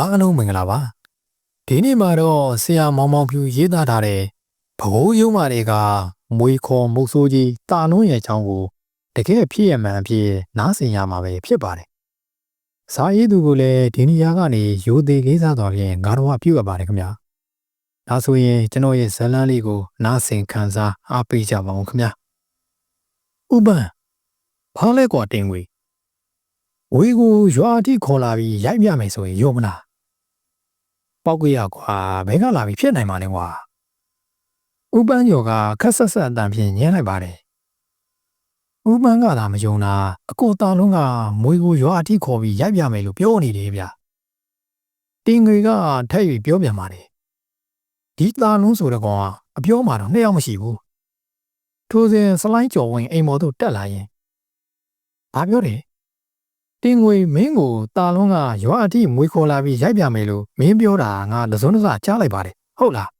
အားလုံးမင်္ဂလာပါဒီနေ့မှာတော့ဆရာမောင်မောင်ဖြူရေးသားထားတဲ့ဘဘိုးရုံးမာတွေကမွေခေါ်မုတ်ဆိုးကြီးတာလွန်းရဲ့အကြောင်းကိုတကယ်ဖြစ်ရမှန်အဖြစ်နားဆင်ရမှာပဲဖြစ်ပါတယ်စာရေးသူကလည်းဒီနေရာကနေရိုသေလေးစားတော်ရင်ငါတော်ကပြုတ်ရပါတယ်ခင်ဗျာဒါဆိုရင်ကျွန်တော်ရဲ့ဇတ်လန်းလေးကို နားဆင်ခံစားအားပေးကြပါဦးခင်ဗျာဥပန်ဘာလဲကွာတင်ဝေဝေကိုရွာအထိခေါ်လာပြီးရိုက်ပြမယ်ဆိုရင်ရောမလား ပောက်ကြရကွာဘဲကလာပြီးဖြစ်နိုင်မှာလဲကွာဥပန်းကျော်ကခက်ဆက်ဆက်အတန်ဖြင့်ညင်းလိုက်ပါတယ်ဥပန်းကသာမယုံတာအကိုတာလုံးကမွေကိုရွာအထိခေါ်ပြီးရိုက်ပြမယ်လို့ပြောနေတယ်ဗျတင်ငွေကထက်၍ပြောပြန်ပါတယ်ဒီတာလုံးဆိုတဲ့ကောင်ကအပြောမှတော့နှစ်ယောက်မရှိဘူးထိုစဉ်စလိုင်းကျော်ဝင်အိမ်မော်တို့တက်လာရင်ဘာပြောတယ် တင်ငွေမင်းကိုတာလုံးကရွာအထိမွေခေါ်လာပြီးရိုက်ပြမယ်လို့မင်းပြောတာငါလစုံတစကြားလိုက်ပါတယ်ဟုတ်လား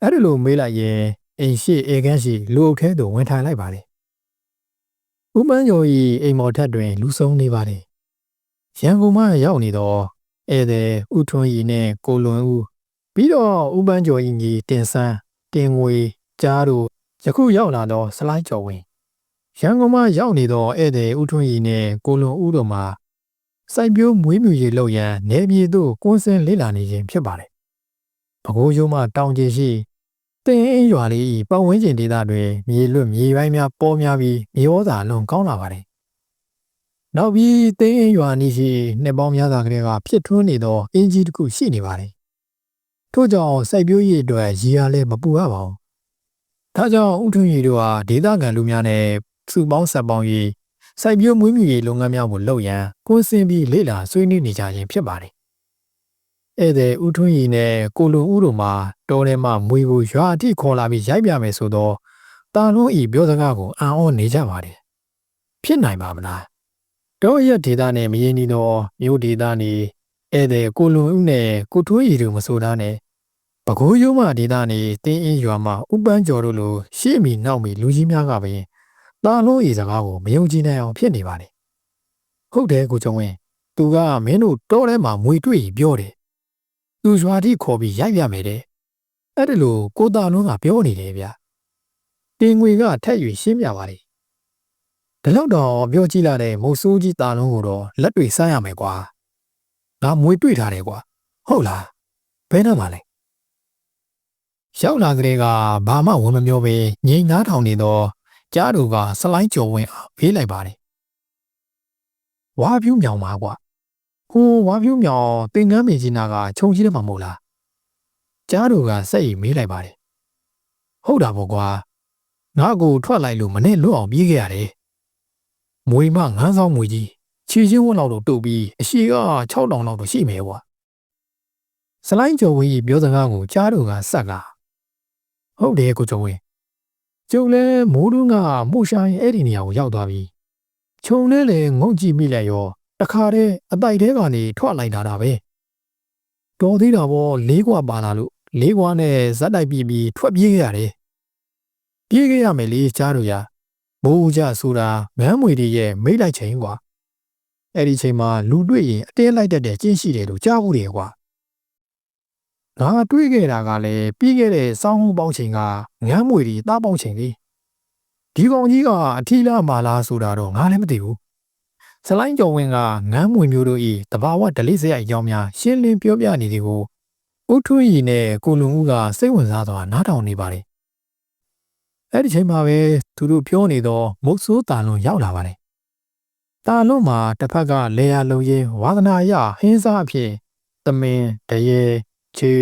အဲ့ဒီလိုမေးလိုက်ရင်အိမ်ရှိအေကန်းရှိလူအုပ်ထဲသို့ဝင်ထိုင်လိုက်ပါတယ်ဥပန်းကျော်ဤအိမ်မော်ထက်တွင် လူဆုံးနေပါတယ်ရန်ကုန်မှရောက်နေတော့ဧည့်သည်ဥထွန်းဤနဲ့ကိုလွန်ဦးပြီးတော့ဥပန်းကျော်ဤညီတင်ဆန်းတင်ငွေကြားတို့ယခုရောက်လာတော့စလိုက်ကျော်ဝင် ရန်ကုန်မှာရောက်နေတော့ဧည့်သည်ဦးထွန်းရီနဲ့ကိုလွန်ဦးတို့မှာစိုက်ပျိုးမွေးမြူရေးလုပ်ရန်နေပြည်သို့ကွန်းစင်လေ့လာနေခြင်းဖြစ်ပါတယ်။ပဲခူးရိုးမှတောင်ကျရှိတင်အင်းရွာလေး၏ပတ်ဝန်းကျင်ဒေသတွင်မြေလွတ်မြေပိုင်းများပေါ်များပြီးမြေဩဇာလွန်ကောင်းလာပါတယ်။နောက်ပြီးတင်အင်းရွာနီးရှိနှစ်ပေါင်းများစွာကလေးကဖြစ်ထွန်းနေသောအင်းကြီးတစ်ခုရှိနေပါတယ်။ထို့ကြောင့်စိုက်ပျိုးရေးအတွက်ရည်ရလည်းမပူရပါဘူး။ဒါကြောင့်ဦးထွန်းရီတို့ဟာဒေသခံလူများနဲ့ စုပေါင်းဆက်ပေါင်းရေးစိုက်ပျိုးမွေးမြူရေးလုပ်ငန်းများကိုလုပ်ရန်ကွင်းစင်းပြီးလေ့လာဆွေးနွေးနေကြခြင်းဖြစ်ပါတယ်။ဧည့်သည်ဦးထွန်းရီနဲ့ကိုလုံဦးတို့မှာတောထဲမှာမွေကိုရွာအထိခေါ်လာပြီးရိုက်ပြမယ်ဆိုတော့တာလုံးဤပြောစကားကိုအံ့ဩနေကြပါတယ်။ဖြစ်နိုင်ပါမလား။တောရက်ဒေသနဲ့မရင်နီတော့မြို့ဒေသနေဧည့်သည်ကိုလုံဦးနဲ့ကိုထွန်းရီတို့မဆိုတာနဲ့ပကိုးရိုးမဒေသနေတင်းအင်းရွာမှာဥပန်းကျော်တို့လိုရှေ့မီနောက်မီလူကြီးများကပင်။ တာလုံးဤစကားကိုမယုံကြည်နိုင်အောင်ဖြစ်နေပါလေ။ဟုတ်တယ်ကိုကျော်ဝင်း။သူကမင်းတို့တောထဲမှာမွေတွေ့ပြောတယ်။သူရွာတိခေါ်ပြီးရိုက်ပြမယ်တဲ့။အဲ့ဒါလို့ကိုတာလုံးကပြောနေတယ်ဗျ။တင်ငွေကထက်၍ရှင်းပြပါလေ။ဒီလောက်တော့ပြောကြည့်လာတဲ့မုတ်ဆိုးကြီးတာလုံးကိုတော့လက်တွေစားရမယ်ကွာ။ငါမွေတွေ့ထားတယ်ကွာ။ဟုတ်လား။ဘယ်နှမှာလဲ။ရောက်လာကလေးကဘာမှဝန်မပြောဘဲငိမ်နားထောင်နေတော့ ကြားသူကစလိုင်းကြော်ဝင်အောင်ဖေးလိုက်ပါတယ်ဝါပြူးမြောင်ပါကွာဟိုဝါပြူးမြောင်တင်ကန်းမေကြီးနာကခြုံကြီးတယ်မှာမဟုတ်လားကြားသူကစက်ရီမေးလိုက်ပါတယ်ဟုတ်တာပေါ့ကွာငါ့ကိုထွက်လိုက်လို့မနဲ့လွတ်အောင်ပြေးခဲ့ရတယ်မွေမငန်းဆောင်မွေကြီးခြေချင်းဝက်လောက်တော့တုတ်ပြီးအရှိက6တောင်လောက်တော့ရှိမယ်ကွာစလိုင်းကျော်ဝင်းကြီးပြောစကားကိုကြားသူကဆက်ကဟုတ်တယ်ကိုကျော်ဝင်း ကျုံလဲမိုးတွင်းကမှုရှာရင်အဲ့ဒီနေရာကိုရောက်သွားပြီခြုံလဲလေငုံကြည့်မိလိုက်ရောတခါတည်းအတိုက်တဲကနေထွက်လိုက်တာတာပဲတော်သေးတာပေါ့လေးကွာပါလာလို့လေးကွာနဲ့ဇက်တိုက်ပြီးပြီးထွက်ပြေးခဲ့ရတယ်ပြေးခဲ့ရမယ်လေကြားတို့ရမိုးကြဆိုတာငမ်းမွေတွေရဲ့မိတ်လိုက်ချိန်ကွာအဲ့ဒီချိန်မှာလူတွေ့ရင်အတင်းလိုက်တတ်တဲ့ကျင်းရှိတယ်လို့ကြားဘူးတယ်ကွာ ငါတွေးခဲ့တာကလည်းပြီးခဲ့တဲ့စောင်းဟုပေါင်းချိန်ကငမ်းမွေတွေတားပေါင်းချိန်လေးဒီကောင်ကြီးကအထီလာမာလာဆိုတာတော့ငါလည်းမသိဘူးစလိုင်းကျော်ဝင်းကငမ်းမွေမျိုးတို့ဤတဘာဝဒလိစရိုက်အကြောင်းများရှင်းလင်းပြောပြနေသည်ကိုဦးထွန်းရီနဲ့ကိုလုံဦးကစိတ်ဝင်စားစွာနားထောင်နေပါတယ်အဲ့ဒီချိန်မှာပဲသူတို့ပြောနေတော့မုတ်ဆိုးတာလွန်ရောက်လာပါတယ်တာလွန်မှာတစ်ဖက်ကလေယာလုံရင်ဝါသနာရဟင်းစားအဖြစ်သမင်တရေ ခြေ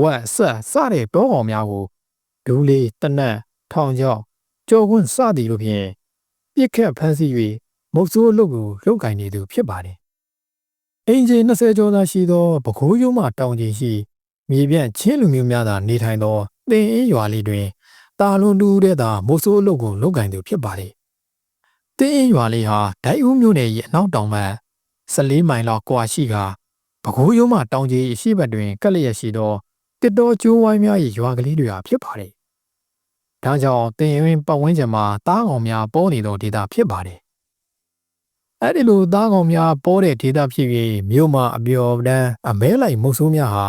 ဝက်ဆက်စတဲ့တောကောင်များကိုဒူးလေးတနက်ထောင်ချောက်ကြော်ခွန်းစသည်တို့ဖြင့်ပြစ်ခတ်ဖမ်းဆီး၍မုတ်ဆိုးအလုပ်ကိုလုပ်ကင်နေသူဖြစ်ပါတယ်။အင်ဂျင်20ကျော်သာရှိသောပခိုးရုံးမှတောင်ကြီးရှိမြေပြန့်ချင်းလူမျိုးများသာနေထိုင်သောတင်အင်းရွာလေးတွင်တာလွန်တူတဲ့သာမုတ်ဆိုးအလုပ်ကိုလုပ်ကင်သူဖြစ်ပါတယ်။တင်အင်းရွာလေးဟာဒိုင်ဦးမြို့နယ်၏အနောက်တောင်ဘက်14မိုင်လောက်ကွာရှိကာ ပဲခူးရိုးမှတောင်ကြီးရှိဘက်တွင်ကက်လျက်ရှိသောတစ်တော်ကျိုးဝိုင်းများ၏ရွာကလေးတွေဟာဖြစ်ပါတယ်။ဒါကြောင့်တင်ရင်ပတ်ဝန်းကျင်မှာတားကောင်များပေါ်နေသောဒေသဖြစ်ပါတယ်အဲ့ဒီလိုသားကောင်များပေါ်တဲ့ဒေသဖြစ်ပြီးမြို့မှာအပျော်တန်းအမဲလိုက်မုတ်ဆိုးများဟာ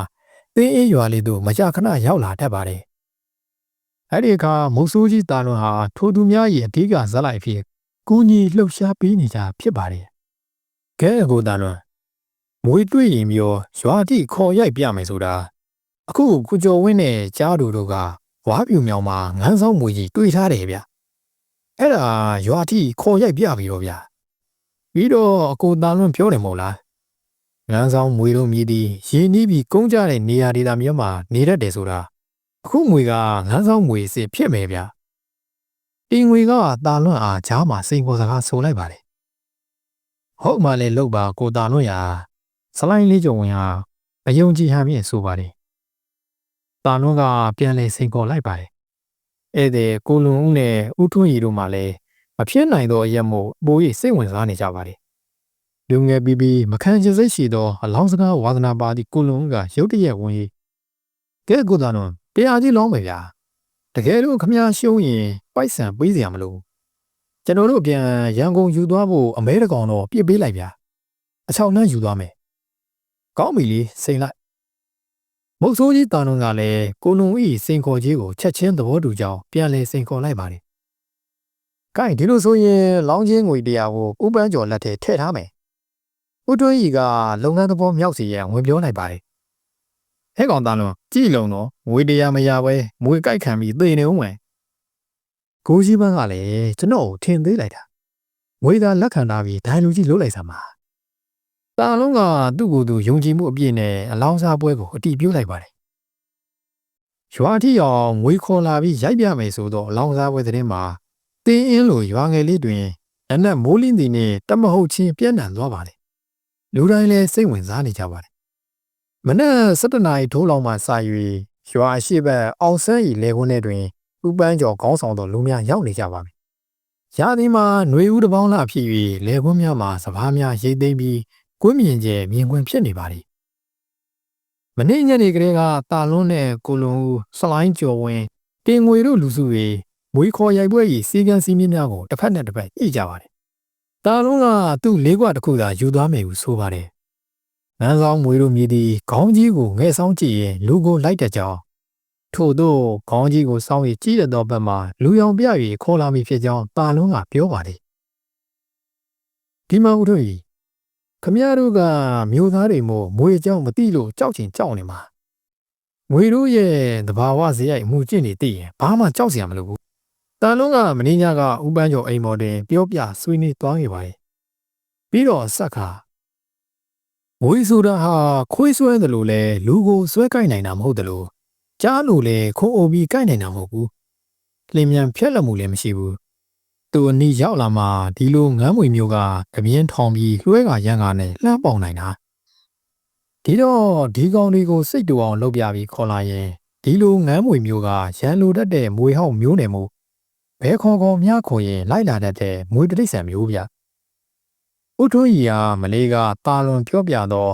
သင်းအေးရွာလေးသို့မကြာခဏရောက်လာတတ်ပါတယ်။အဲ့ဒီအခါမုတ်ဆိုးကြီးတာလွန်ဟာထိုသူများရဲ့အဓိကဇက်လိုက်ဖြစ်ကူညီလှုပ်ရှားပေးနေကြဖြစ်ပါတယ်။ကဲကိုတာလွန် မွေးတွေ့ရင်မျိုးရွာတိခေါ်ရိုက်ပြမယ်ဆိုတာအခုကုကျော်ဝင်းနဲ့ကြားတို့တို့ကဝါပြူမြောင်မှာငန်းဆောင်မွေကြီးတွေ့ထားတယ်ဗျ။အဲ့ဒါရွာတိခေါ်ရိုက်ပြပြီတော့ဗျာ။ပြီးတော့အကိုတာလွန်ပြောတယ်မဟုတ်လား။ငန်းဆောင်မွေတို့မြည်သည်ရင်းနှီးပြီးကုန်းကြတဲ့နေရာဒေသမျိုးမှာနေတတ်တယ်ဆိုတာအခုမွေကငန်းဆောင်မွေစစ်ဖြစ်မယ်ဗျ။တင်ငွေကတာလွန်အားကြားမှာစိန်ခေါ်စကားဆိုလိုက်ပါတယ်။ဟုတ်မှလည်းလောက်ပါကိုတာလွန်ရာ စလိုင်းလေးကြုံဝင်ဟာအယုံကြည်ဟန်ဖြင့်ဆိုပါတယ်။တာလွန်ကပြန်လဲစိန်ခေါ်လိုက်ပါတယ်။ဧည့်သည်ကိုလွန်ဦးနဲ့ဦးထွန်းရီတို့မှလည်းမဖြစ်နိုင်သောအရက်မို့ပို၍စိတ်ဝင်စားနေကြပါတယ်။လူငယ်ပြီးပြီးမခံချစိတ်ရှိသောအလောင်းစကားဝါသနာပါသည့်ကိုလွန်ဦးကရုတ်တရက်ဝင်၍ကဲကိုတာလွန်တရားကြီးလောင်းမယ်ဗျာ။တကယ်လို့ခမရရှုံးရင်ပိုက်ဆံပေးစရာမလို။ကျွန်တော်တို့ပြန်ရန်ကုန်ယူသွားဖို့အမဲတကောင်တော့ပြစ်ပေးလိုက်ဗျာ။အချောင်းနှမ်းယူသွားမယ်။ ကောင်းပြီလေစိန်လိုက်မုတ်ဆိုးကြီးတာနုံကလည်းကိုနုံဤစိန်ခေါ်ကြီးကိုချက်ချင်းသဘောတူကြောင်းပြန်လဲစိန်ခေါ်လိုက်ပါတယ်။ကဲဒီလိုဆိုရင်လောင်းချင်းငွေတရားကိုဥပန်းကျော်လက်ထဲထည့်ထားမယ်။ဦးတွင်းကြီးကလုပ်ငန်းသဘောမြောက်စီရန်ဝင်ပြောလိုက်ပါတယ်။ဟဲ့ကောင်တာနုံကြည်လုံးတော့ငွေတရားမရပဲမွေကြိုက်ခံပြီးသေနေဦးမယ်။ကိုကြီးပန်းကလည်းကျွန်တော်ကိုထင်သေးလိုက်တာ။ငွေသာလက်ခံထားပြီးဒိုင်လူကြီးလုတ်လိုက်စမ်းပါ။ တာလုံးကသူ့ကိုယ်သူယုံကြည်မှုအပြည့်နဲ့အလောင်းစားပွဲကိုအတီးပြုတ်လိုက်ပါတယ်။ရွာထီအောင်ငွေခေါ်လာပြီးရိုက်ပြမယ်ဆိုတော့အလောင်းစားပွဲသတင်းမှာတင်းအင်းလိုရွာငယ်လေးတွင်အနက်မိုးလင်းသည်နဲ့တမဟုတ်ချင်းပြန့်နှံ့သွားပါတယ်။လူတိုင်းလည်းစိတ်ဝင်စားနေကြပါတယ်။မနက်7နာရီထိုးလောက်မှစာ၍ရွာအရှိဘက်အောင်ဆန်းဤလေခွန်းထဲတွင်ဥပန်းကျော်ခေါင်းဆောင်သောလူများရောက်နေကြပါပြီ။ရာသီမှာຫນွေဦးတစ်ပေါင်းလာဖြစ်၍လေခွန်းများမှာစပားများရိတ်သိမ်းပြီး ကွင်းမြင်ကျဲမြင်ကွင်းဖြစ်နေပါသည်မနေ့ညနေကလေးကတာလွန်းနဲ့ကိုလွန်ဦးစလိုင်းကျော်ဝင်းတင်ငွေတို့လူစုတွေမွေးခေါ်ရိုက်ပွဲကြီးစီကံစီမင်းများကိုတစ်ဖက်နဲ့တစ်ဖက်ညှိကြပါတယ်တာလွန်းကသူ့လေးကွာတစ်ခုသာယူသွားမယ်ဟုဆိုပါတယ်နန်းဆောင်မွေတို့မြည်သည်ခေါင်းကြီးကိုငဲ့ဆောင်ကြည့်ရင်လူကိုလိုက်တဲ့ကြောင်းထို့သောခေါင်းကြီးကိုစောင်းရကြည့်တဲ့ဘက်မှာလူရောင်ပြ၍ခေါ်လာမိဖြစ်ကြောင်းတာလွန်းကပြောပါတယ်ဒီမှာဦးတို့ ခမရတို့ကမျိုးသားတွေမို့မွေကြောင်မသိလို့ကြောက်ချင်ကြောက်နေမှာမွေတို့ရဲ့တဘာဝဇေယိုက်မူကျင့်နေသိရင်ဘာမှကြောက်စရာမလိုဘူးတန်လုံးကမင်းညာကဥပန်းကျော်အိမ်မော်တင်ပြောပြဆွေးနွေးသွားခဲ့ပါတယ်ပြီးတော့ဆက်ခါမွေဆိုတာဟာခွေးဆွဲတယ်လို့လဲလူကိုဆွဲကိုက်နိုင်တာမဟုတ်တယ်လို့ကြားလို့လဲခုံအိုပြီးကိုက်နိုင်တာမဟုတ်ဘူးလင်မြန်ဖြက်လက်မှုလည်းမရှိဘူး သူအနီးရောက်လာမှဒီလိုငမ်းမွေမျိုးကကပြင်းထောင်ပြီးလွှဲကရန်ကနဲ့လှမ်းပေါင်နိုင်တာဒီတော့ဒီကောင်တွေကိုစိတ်တူအောင်လုပ်ပြပြီးခေါ်လာရင်ဒီလိုငမ်းမွေမျိုးကရန်လိုတတ်တဲ့မွေဟောက်မျိုးနယ်မှုဘဲခေါ်ခေါ်မြခေါ်ရင်လိုက်လာတတ်တဲ့မွေတိရစ္ဆာန်မျိုးဗျဥထွန်းကြီးဟာမလေးကတာလွန်ပြောပြတော့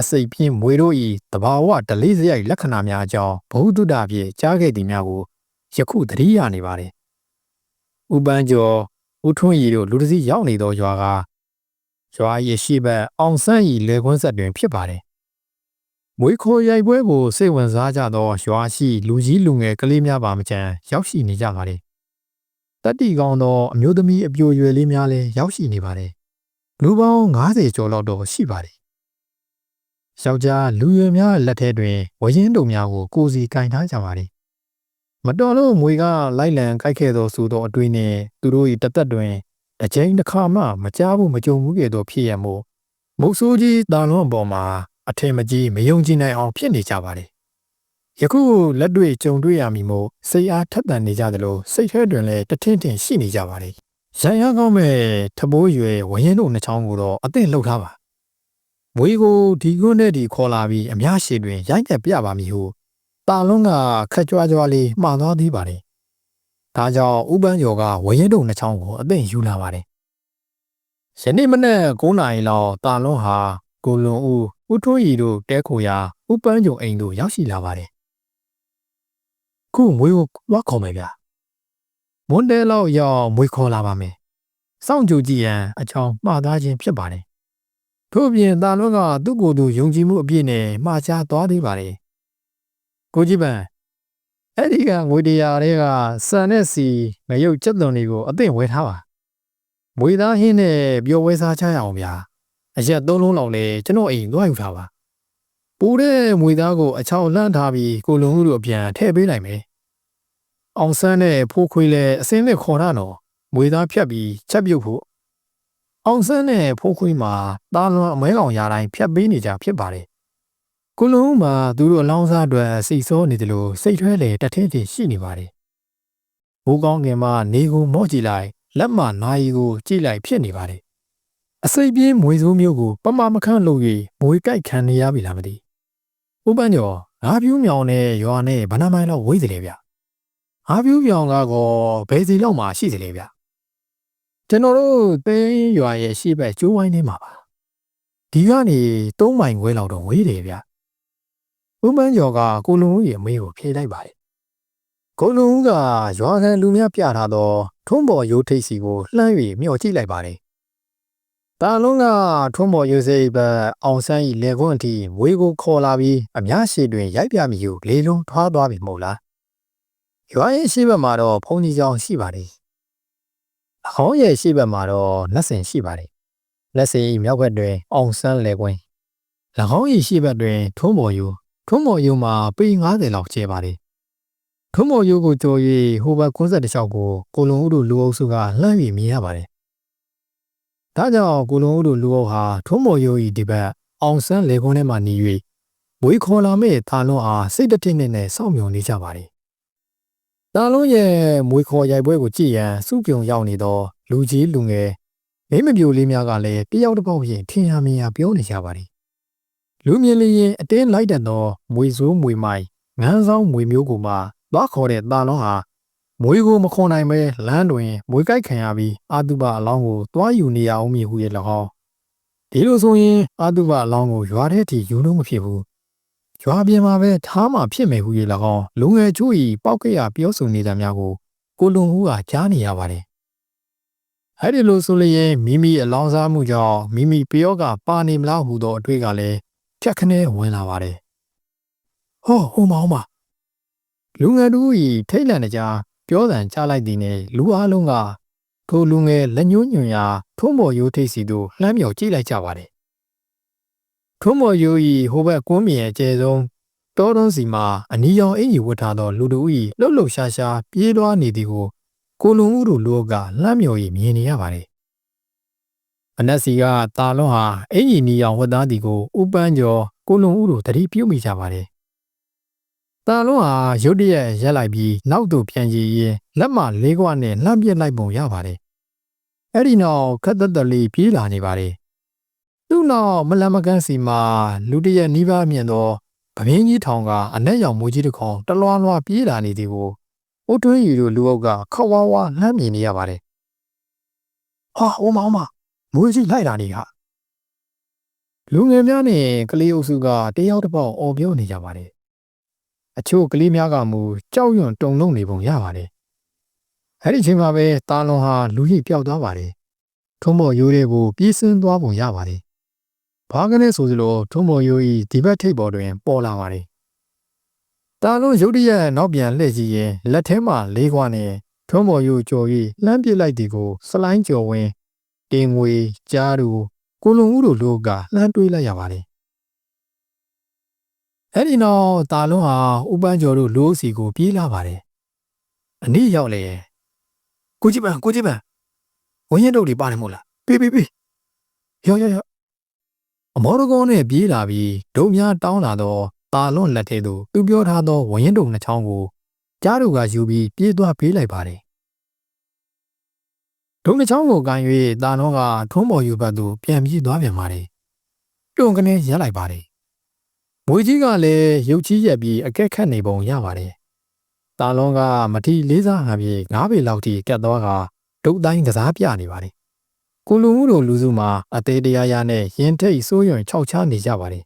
အစိတ်ပြင်းမွေတို့ဤတဘာဝဒလေးစရိုက်လက္ခဏာများအကြောင်းဘ ഹു တုဒ္ဒဖြင့်ကြားခဲ့သည်များကိုယခုသတိရနေပါတယ် ဥပန်းကျော်ဦးထွန်းရီတို့လူတစ်စီးရောက်နေသောရွာကရွာရဲ့ရှိဘက်အောင်ဆန်းရီလေကွန်းဆက်တွင်ဖြစ်ပါတယ်။မွေးခိုရိုက်ပွဲကိုစိတ်ဝင်စားကြသောရွာရှိလူကြီးလူငယ်ကလေးများပါမချမ်းရောက်ရှိနေကြပါတယ်။တတိကောင်းသောအမျိုးသမီးအပြိုရွယ်လေးများလည်းရောက်ရှိနေပါတယ်။လူပေါင်း90ကျော်လောက်တော့ရှိပါတယ်။ယောက်ျားလူရွယ်များလက်ထဲတွင်ဝရင်တုံများကိုကိုစီကင်ထားကြပါတယ် မတော်လို့မွေကလိုက်လံခိုက်ခဲ့သောဆိုသောအတွေ့နှင့်သူတို့၏တသက်တွင်အချိန်တစ်ခါမှမကြားဘူးမကြုံဘူးခဲ့သောဖြစ်ရမို့မုတ်ဆိုးကြီးတာလွန်အပေါ်မှာအထင်မကြီးမယုံကြည်နိုင်အောင်ဖြစ်နေကြပါလေယခုလက်တွေ့ကြုံတွေ့ရမည်မို့စိတ်အားထက်သန်နေကြသလိုစိတ်ထဲတွင်လည်းတထင်းထင်ရှိနေကြပါလေရန်ရကောင်းမဲ့ထဘိုးရွယ်ဝရင်တို့နှစ်ချောင်းကိုတော့အသင့်လှုပ်ထားပါမွေကိုဒီကွန်းနဲ့ဒီခေါ်လာပြီးအများရှိတွင်ရိုက်တဲ့ပြပါမည်ဟု တာလွန်းကခက်ကြွားကြွားလေးမှားသွားသေးပါတယ်။ဒါကြောင့်ဥပန်းကျော်ကဝရင်တုံနှချောင်းကိုအသိယူလာပါတယ်။ယနေ့မနက်9နာရီလောက်တာလွန်းဟာကိုလွန်ဦးဦးထွန်းရီတို့တဲခိုရာဥပန်းကျော်အိမ်သို့ရောက်ရှိလာပါတယ်။ခုမွေးကိုသွားခေါ်မယ်ဗျာ။မွန်းတဲလောက်ရောက်မွေးခေါ်လာပါမယ်စောင့်ကြည့်ကြည့်ရန်အချောင်းမှားသားခြင်းဖြစ်ပါတယ်။ထို့အပြင်တာလွန်းကသူ့ကိုယ်သူယုံကြည်မှုအပြည့်နဲ့မှားချသွားသေးပါတယ်။ ကိုကြီးပန်အဲ့ဒီကငွေတရားတွေကစံနဲ့စီငရုတ်ကြက်သွန်တွေကိုအသင့်ဝဲထားပါ။မွေသားဟင်းနဲ့ပျော်ဝဲစားချရအောင်ဗျာ။အရက်သုံးလုံးလောက်လဲကျွန်တော်အိမ်သွားယူထားပါ။ပူတဲ့မွေသားကိုအချောင်းလှမ်းထားပြီးကိုလုံးတို့အပြန်ထည့်ပေးလိုက်မယ်။အောင်ဆန်းနဲ့ဖိုးခွေးလဲအစင်းနဲ့ခေါ်တာနော်မွေသားဖြတ်ပြီးချက်ပြုတ်ဖို့အောင်ဆန်းနဲ့ဖိုးခွေးမှာတာလွန်အမဲကောင်ရာတိုင်းဖြတ်ပေးနေကြဖြစ်ပါတယ်။ ကိုလုံးမှာသူတို့အလောင်းစားအတွက်စိတ်ဆိုးနေတယ်လို့စိတ်ထွဲလေတထင်းထင်းရှိနေပါတယ်။ဘိုးကောင်းခင်မှာနေကိုမော့ကြည့်လိုက်လက်မနာရီကိုကြည့်လိုက်ဖြစ်နေပါတယ်။အစိပ်ပြင်းမွေစိုးမျိုးကိုပမမခန့်လို့၍မွေကြိုက်ခံနေရပြီလားမသိ။ဥပန်းကျော်ငါပြူးမြောင်နဲ့ရွာနဲ့ဗနာမိုင်းလောက်ဝေးတယ်လေဗျ။ငါပြူးမြောင်ကတော့ဘယ်စီလောက်မှရှိတယ်လေဗျ။ကျွန်တော်တို့သိန်းရွာရဲ့ရှေ့ဘက်ကျိုးဝိုင်းထဲမှာပါ။ဒီကနေ၃မိုင်ခွဲလောက်တော့ဝေးတယ်ဗျ။ ဥပန်းကျော်ကကိုလုံဦးရဲ့အမေကိုဖြေလိုက်ပါတယ်။ကိုလုံဦးကရွာခံလူများပြထားသောထုံးပေါ်ရိုးထိပ်စီကိုလှမ်း၍မျှော်ကြည့်လိုက်ပါတယ်။တာလုံးကထုံးပေါ်ရိုးစိပ်ဘက်အောင်ဆန်း၏လေကွန်းအထိဝေကိုခေါ်လာပြီးအများရှိတွင်ရိုက်ပြမိကိုလေလုံးထွားသွားပြီမဟုတ်လား။ရွာရဲ့ရှေ့ဘက်မှာတော့ဖုန်ကြီးကျောင်းရှိပါတယ်။အဟောင်းရဲ့ရှေ့ဘက်မှာတော့လက်ဆင်ရှိပါတယ်။လက်ဆင်၏မြောက်ဘက်တွင်အောင်ဆန်းလေကွင်း၎င်း၏ရှေ့ဘက်တွင်ထုံးပေါ်ရိုး ထုံးပေါ်ရိုးမှာပေ90လောက်ကျဲပါတယ်။ထုံးပေါ်ရိုးကိုကြော်၍ဟိုဘက်ကွန်းဆက်တစ်လျှောက်ကိုကိုလုံဦးတို့လူအုပ်စုကလှမ်း၍မြင်ရပါတယ်။ဒါကြောင့်ကိုလုံဦးတို့လူအုပ်ဟာထုံးပေါ်ရိုး၏ဒီဘက်အောင်ဆန်းလေကွန်းထဲမှနေ၍ဝေခေါ်လာမဲ့တာလွန်အားစိတ်တထင်းနဲ့စောင့်မျှော်နေကြပါတယ်။တာလွန်ရဲ့မွေခေါ်ရိုက်ပွဲကိုကြည့်ရန်စုပြုံရောက်နေသောလူကြီးလူငယ်မိမပြိုလေးများကလည်းတယောက်တစ်ပေါက်ဖြင့်ထင်ရမြင်ရပြောနေကြပါတယ်။ လူမြင်လျင်အတင်းလိုက်တတ်သောမွေစိုးမွေမိုင်ငန်းဆောင်မွေမျိုးကိုမှသွားခေါ်တဲ့တာလွန်ဟာမွေကိုမခွန်နိုင်ပဲလမ်းတွင်မွေကြိုက်ခံရပြီးအာတုပအလောင်းကိုသွားယူနေရအောင်မည်ဟုရဲ့၎င်းဒီလိုဆိုရင်အာတုပအလောင်းကိုရွာထဲထိယူလို့မဖြစ်ဘူးရွာပြင်မှာပဲထားမှဖြစ်မယ်ဟုရဲ့၎င်းလူငယ်ချို့ဤပောက်ကရပြောဆိုနေတာများကိုကိုလွန်ဟူကကြားနေရပါတယ်အဲ့ဒီလိုဆိုလျင်မိမိအလောင်းစားမှုကြောင့်မိမိပယောကပါနေမလားဟုသောအတွေ့ကလည်း ဖြတ်ခနဲဝင်လာပါတယ်ဟောဟိုမောင်းပါလူငယ်တို့ဤထိတ်လန့်ကြပြောတန်ချလိုက်သည်နဲ့လူအလုံးကထိုလူငယ်လက်ညှိုးညွန်ရာထုံးမော်ရိုးထိတ်စီသို့လှမ်းမြော်ကြည့်လိုက်ကြပါတယ်ထုံးမော်ရိုးဤဟိုဘက်ကွန်းမြေအကျယ်ဆုံးတောတွန်းစီမှာအနီရောင်အင်ကြီးဝတ်ထားသောလူတို့ဤလှုပ်လှုပ်ရှားရှားပြေးသွားနေသည်ကိုကိုလုံဦးတို့လူကလှမ်းမြော်၍မြင်နေရပါတယ် အနက်စီကတာလွန်ဟာအင်ကြီးနီရောင်ဝတ်သားသည်ကိုဥပန်းကျော်ကိုလုံဦးတို့တတိပြုတ်မိကြပါတယ်တာလွန်ဟာရုတ်တရက်ရက်လိုက်ပြီးနောက်သို့ပြန်ကြည့်ရင်လက်မလေးကွနဲ့လှမ်းပြစ်လိုက်ပုံရပါတယ်။အဲ့ဒီနောက်ခက်သက်သက်လေးပြေးလာနေပါတယ်။သူ့နောက်မလန်မကန်းစီမှာလူတရက်နီးပါးမြင်သောဗမင်းကြီးထောင်ကအနက်ရောင်မူကြီးတစ်ကောင်တလွားလွားပြေးလာနေသည်ကိုအိုးတွင်းရီတို့လူအုပ်ကခဝါဝါလှမ်းမြင်နေရပါတယ်။ဟာဟိုမောင်မ မူကြီးလိုက်လာနေဟာလူငယ်များနဲ့ကလေးအုပ်စုကတယောက်တစ်ပေါက်အော်ပြောနေကြပါတယ်အချို့ကလေးများကမူကြောက်ရွံ့တုန်လှုပ်နေပုံရပါတယ်။အဲ့ဒီချိန်မှာပဲတာလွန်ဟာလူကြီးပျောက်သွားပါတယ်။ထုံးမော်ရိုးတဲ့ကိုပြေးစင်းသွားပုံရပါတယ်။ဘာကနေဆိုစလို့ထုံးမော်ရိုးဤဒီဘက်ထိပ်ပေါ်တွင် ပေါ်လာပါတယ်။တာလွန်ရုတ်တရက်နောက်ပြန်လှည့်ကြည့်ရင်လက်ထဲမှာလေးခွားနဲ့ထုံးမော်ရိုးကြော်၍လှမ်းပစ်လိုက်သည်ကို စလိုင်းကြော်ဝင်း တင်ငွေကြားသူကိုလုံဦးတို့လိုကလှမ်းတွေးလိုက်ရပါတယ်အဲ့ဒီနောက်တာလွန်းဟာဥပန်းကျော်တို့လိုးစီကိုပြေးလာပါတယ်အနည်းရောက်လေကိုကြည့်ပန်ကိုကြည့်ပန်ဝင်းရင်တို့တွေပါတယ်မဟုတ်လားပေးပေးပေးရောရောရောအမောရကောနဲ့ပြေးလာပြီးဒုံများတောင်းလာတော့တာလွန်းလက်ထဲသို့သူပြောထားသောဝင်းရင်တို့နှစ်ချောင်းကိုကြားတို့ကယူပြီးပြေးသွားပေးလိုက်ပါတယ် ဒုံနှစ်ချောင်းကိုကန်၍တာလွန်းကထုံးပေါ်ယူဘတ်သို့ပြန်ပြေးသွားပြန်ပါတယ်ပြုံကနေရက်လိုက်ပါတယ်မွေကြီးကလည်းရုပ်ချီးရက်ပြီးအကက်ခတ်နေပုံရပါတယ်။တာလွန်ကမထီလေးစားဟန်ပြီးငါးပေလောက်ထိကတ်သွားကဒုတ်တိုင်းကစားပြနေပါတယ်။ကိုလူမှုတို့လူစုမှာအသေးတရားရနဲ့ရင်ထိတ်စိုးရွံ့ခြောက်ချားနေကြပါတယ်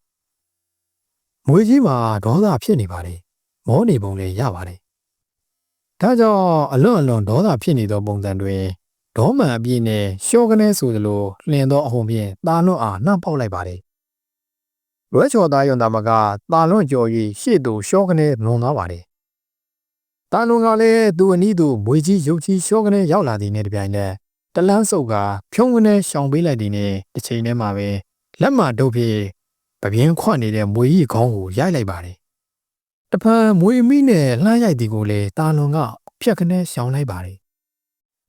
။မွေကြီးမှာဒေါသဖြစ်နေပါတယ်။မောနေပုံလည်းရပါတယ်။ဒါကြောင့်အလွန်အလွန်ဒေါသဖြစ်နေသောပုံစံတွင် ဒဒေါမှန်အပြည့်နဲ့ရှော့ကနေဆိုသလိုလင်သောအဟုန်ဖြင့်တာလွန့်အားနှံ့ပေါက်လိုက်ပါတယ်။ရွက်ချော်သားယွန်သားမကတာလွန့်ကြော်၍ရှေ့သို့ရှော့ကနေလွန်သွားပါတယ်။တာလွန့်ကလည်းသူ့အနီးသို့မွေကြီးရုပ်ကြီးရှော့ကနေရောက်လာသည်နဲ့တပြိုင်နက်တလန်းစုပ်ကဖြုံးကနေရှောင်ပေးလိုက်သည်နဲ့တစ်ချိန်တည်းမှာပဲလက်မဒုတ်ဖြင့်ပပြင်းခွနေတဲ့မွေကြီးခေါင်းကိုရိုက်လိုက်ပါတယ်။တဖန်မွေမိနဲ့လှမ်းရိုက်သည်ကိုလည်းတာလွန်ကဖြက်ခနဲရှောင်လိုက်ပါတယ်။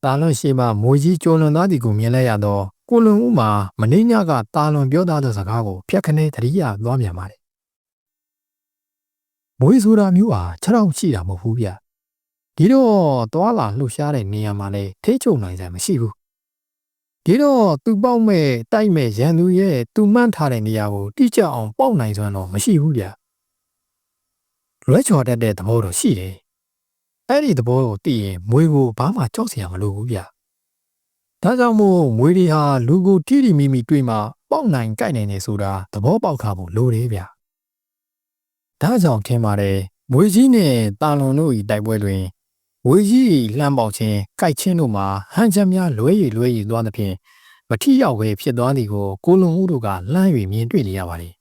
တာလွန်ရှိမှမွေကြီးကြိုလွန်သားသည်ကိုမြင်လိုက်ရတော့ကိုလွန်ဦးမှာမင်းညကတာလွန်ပြောသားသောစကားကိုဖြက်ခနဲသတိရသွားပြန်ပါတယ်။မွေဆိုတာမျိုးဟာခြေထောက်ရှိတာမဟုတ်ဘူးဗျ။ဒီတော့သွာလာလှူရှားတဲ့နေရာမှာလည်းထိချုံနိုင်စရာမရှိဘူး။ဒီတော့သူပေါက်မဲ့တိုက်မဲ့ရန်သူရဲ့သူမှန်းထားတဲ့နေရာကိုတိကျအောင်ပေါက်နိုင်စွမ်းတော့မရှိဘူးဗျ။လွဲချော်တတ်တဲ့သဘောတော့ရှိတယ်။ အဲ့ဒီသဘောကိုသိရင်မွေကိုဘာမှကြောက်စရာမလိုဘူးဗျ။ဒါကြောင့်မို့မွေတွေဟာလူကိုတိတိမိမိတွေ့မှပေါက်နိုင်ကြိုက်နိုင်နေဆိုတာသဘောပေါက်ခါဖို့လိုတယ်ဗျ။ဒါကြောင့်ထင်ပါတယ်မွေကြီးနဲ့တာလွန်တို့ဤတိုက်ပွဲတွင်ဝေကြီးလှမ်းပေါက်ခြင်းကြိုက်ခြင်းတို့မှာဟန်ချက်များလွဲရည်လွဲရည်သွားသဖြင့်မထီရောက်ပဲဖြစ်သွားသည်ကိုကိုလွန်ဦးတို့ကလှမ်း၍မြင်တွေ့နေရပါတယ်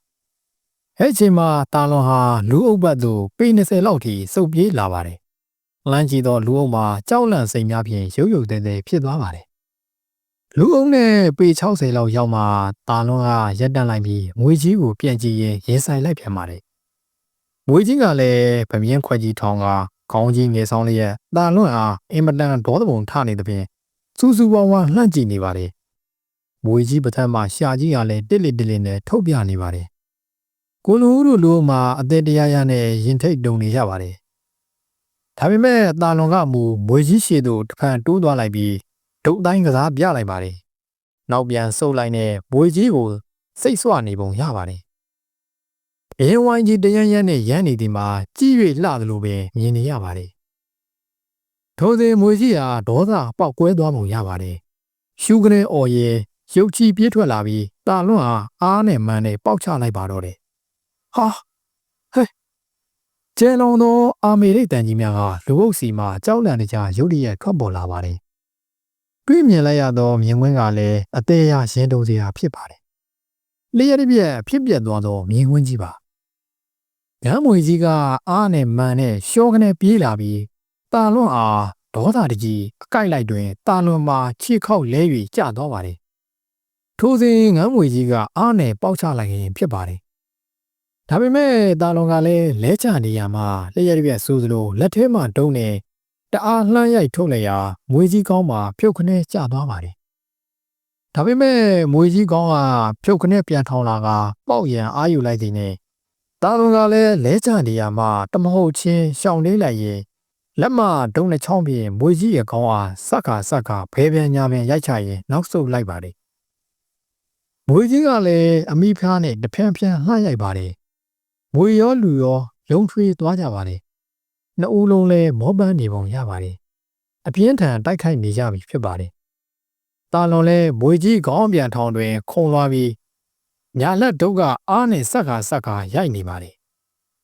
။အဲ့ချိန်မှာတာလွန်ဟာလူအုပ်ဘက်သို့ပေ20လောက်ထိစုပ်ပြေးလာပါတယ်။ လမ်းကြီးသောလူအုပ်မှာကြောက်လန့်စိမ်များဖြင့်ရုပ်ရုပ်တဲတဲဖြစ်သွားပါတယ်။လူအုပ်နဲ့ပေ60လောက်ရောက်မှတာလွန်ကရက်တန့်လိုက်ပြီးငွေကြီးကိုပြန်ကြည့်ရင်ရင်ဆိုင်လိုက်ပြန်ပါတယ်။ငွေကြီးကလည်းဗမြင်းခွက်ကြီးထောင်ကခေါင်းကြီးငယ်ဆောင်လျက်တာလွန့်အားအင်မတန်ဒေါသပုံထနေသဖြင့်စူးစူးဝါးဝါလှန့်ကြည့်နေပါတယ်။မွေကြီးပထမရှာကြီးကလည်းတစ်လက်တစ်လက်နဲ့ထုတ်ပြနေပါတယ်။ကိုလူဦးတို့လိုမှအသက်တရားရနဲ့ရင်ထိတ်တုံနေရပါတယ်။ ဒါပေမဲ့တာလွန်ကမူမွေကြီးရှေ့သို့တစ်ဖန်တိုးသွားလိုက်ပြီးဒုတ်တိုင်းကစားပြလိုက်ပါတယ်။နောက်ပြန်ဆုပ်လိုက်နဲ့မွေကြီးကိုစိတ်ဆွနေပုံရပါတယ်အင်းဝိုင်းကြီးတရမ်းရမ်းနဲ့ရမ်းနေသည်မှာကြည်၍လှသလိုပဲမြင်နေရပါတယ်။ထိုစဉ်မွေကြီးဟာဒေါသပေါက်ကွဲသွားပုံရပါတယ်။ရှူကနေအော်ရဲရုပ်ချီပြေးထွက်လာပြီးတာလွန့်အားအားနဲ့မန်းနဲ့ပေါက်ချလိုက်ပါတော့တယ်။ဟာဟဲ့ ကျဲလုံးသောအာမေရိတ်တန်ကြီးများကလူအုပ်စီမှကြောက်လန့်နေကြရုတ်တရက်ထွက်ပေါ်လာပါတယ်။တွေ့မြင်လိုက်ရသောမြင်ကွင်းကလည်းအသေးအရင်တုံစရာဖြစ်ပါတယ်။လျှက်တစ်ပြက်ဖြစ်ပြက်သွားသောမြင်ကွင်းကြီးပါ။ငမ်းမွေကြီးကအားနဲ့မန်နဲ့ရှောကနေပြေးလာပြီးတာလွန့်အားဒေါသတကြီးအကိုက်လိုက်တွင်တာလွန်မှာခြေခောက်လဲ၍ကျသွားပါတယ်။ထိုစဉ်ငမ်းမွေကြီးကအားနဲ့ပေါက်ချလိုက်ရင်ဖြစ်ပါတယ်။ ဒါပေမဲ့တာလွန်ကလည်းလဲချနေရမှာလျှက်တစ်ပြက်ဆိုးစလိုလက်ထဲမှာတုံးနေတအားလှမ်းရိုက်ထုတ်လိုက်ရာမွေကြီးကောင်းမှာဖြုတ်ခနဲ့ကျသွားပါတယ်။ဒါပေမဲ့မွေကြီးကောင်းကဖြုတ်ခနဲ့ပြန်ထောင်လာကပေါက်ရန်အာယူလိုက်သည်နဲ့တာလွန်ကလည်းလဲချနေရမှာတမဟုတ်ချင်းရှောင်လေးလိုက်ရင်လက်မဒုံနဲ့ချောင်းပြင်းမွေကြီးရဲ့ခေါင်းအားစက်ခါစက်ခါဖဲပြန်ညာပြန်ရိုက်ချရင်နောက်ဆုတ်လိုက်ပါတယ်မွေကြီးကလည်းအမိဖျားနဲ့တဖန်ဖျန်လှမ်းရိုက်ပါတယ် မွေရောလူရောရုံထွေးသွားကြပါတယ်နှစ်ဦးလုံးလည်းမောပန်းနေပုံရပါတယ်အပြင်းထန်တိုက်ခိုက်နေကြပြီဖြစ်ပါတယ်တာလွန်လည်းမွေကြီးခေါင်းပြန်ထောင်တွင်ခုံလွှားပြီးညာလက်ဒုတ်ကအားနဲ့ဆက်ခါဆက်ခါရိုက်နေပါလေ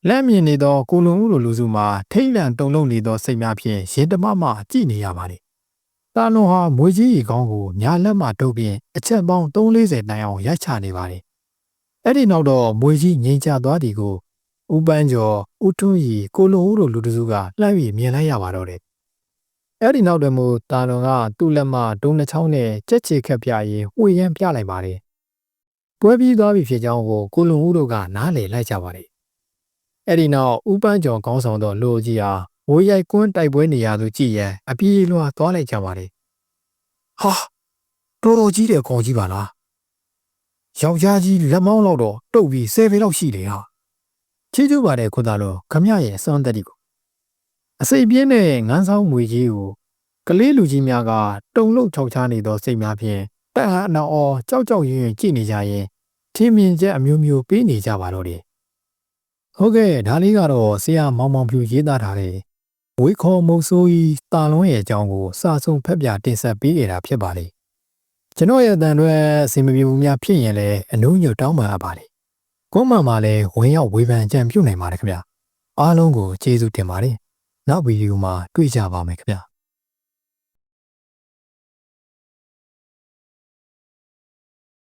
လက်မြင်နေသောကိုလုံဦးလိုလူစုမှာထိတ်လန့်တုန်လှုပ်နေသောစိတ်များဖြင့်ရင်တမမကြည့်နေရပါလေတာလွန်ဟာမွေကြီးရီကောင်းကိုညာလက်မှတုပ်ပြီးအချက်ပေါင်း340တိုင်အောင်ရိုက်ချနေပါလေ အဲ့ဒီနောက်တော့မွေကြီးငိန်ချသွားသည်ကိုဥပန်းကျော်ဥထွန်းရီကိုလုံဦးလိုလူတစုကလှမ်းပြီးမြင်လိုက်ရပါတော့တယ်အဲ့ဒီနောက်တွင်မူတာလွန်ကသူ့လက်မဒုံနှချောင်းနဲ့ကြက်ချေခက်ပြရင်ဝှေရမ်းပြလိုက်ပါတယ်ပွဲပြီးသွားပြီဖြစ်ကြောင်းကိုကိုလွန်ဦးတို့ကနားလည်လိုက်ကြပါတယ်။အဲ့ဒီနောက်ဥပန်းကျော်ခေါင်းဆောင်သောလူကြီးဟာဝိုးရိုက်ကွန်းတိုက်ပွဲနေရာသို့ကြည့်ရန်အပြေးလွှာသွားလိုက်ကြပါတယ်။ဟာတော်တော်ကြီးတယ်ခေါင်းကြီးပါလား။ ယောက်ျားကြီးလက်မောင်းလောက်တော့တုတ်ပြီးဆယ်ပေလောက်ရှိတယ်ဟာ။ချီးကျူးပါတယ်ခွသားတော်ခမရရဲ့စွမ်းတက်တီကိုအစိပ်ပြင်းတဲ့ငန်းဆောင်မွေကြီးကိုကလေးလူကြီးများကတုံလုံးခြောက်ချားနေသောစိတ်များဖြင့်တက်ဟာနောင်အော်ကြောက်ကြောက်ရွံ့ရွံ့ကြည့်နေကြရင်ထင်းမြင်ချက်အမျိုးမျိုးပေးနေကြပါတော့တယ်။ဟုတ်ကဲ့ဒါလေးကတော့ဆရာမောင်မောင်ဖြူရေးသားထားတဲ့ဝေခေါ်မုံဆိုးကြီးတာလွန်းရဲ့အကြောင်းကိုစာဆုံးဖက်ပြတင်ဆက်ပေးခဲ့တာဖြစ်ပါလေ။ ကျွန်တော်ရဲ့အတန်တွေအစီမပြေဘူးများဖြစ်ရင်လည်းအနုညွတ်တောင်းပန်အပ်ပါလေ။ကွန်မှန်မှာလည်းဝင်ရောက်ဝေဖန်ကြံပြုတ်နိုင်ပါတယ်ခင်ဗျာ။အားလုံးကိုကျေးဇူးတင်ပါတယ်။နောက်ဗီဒီယိုမှာတွေ့ကြပါမယ်ခင်ဗျာ။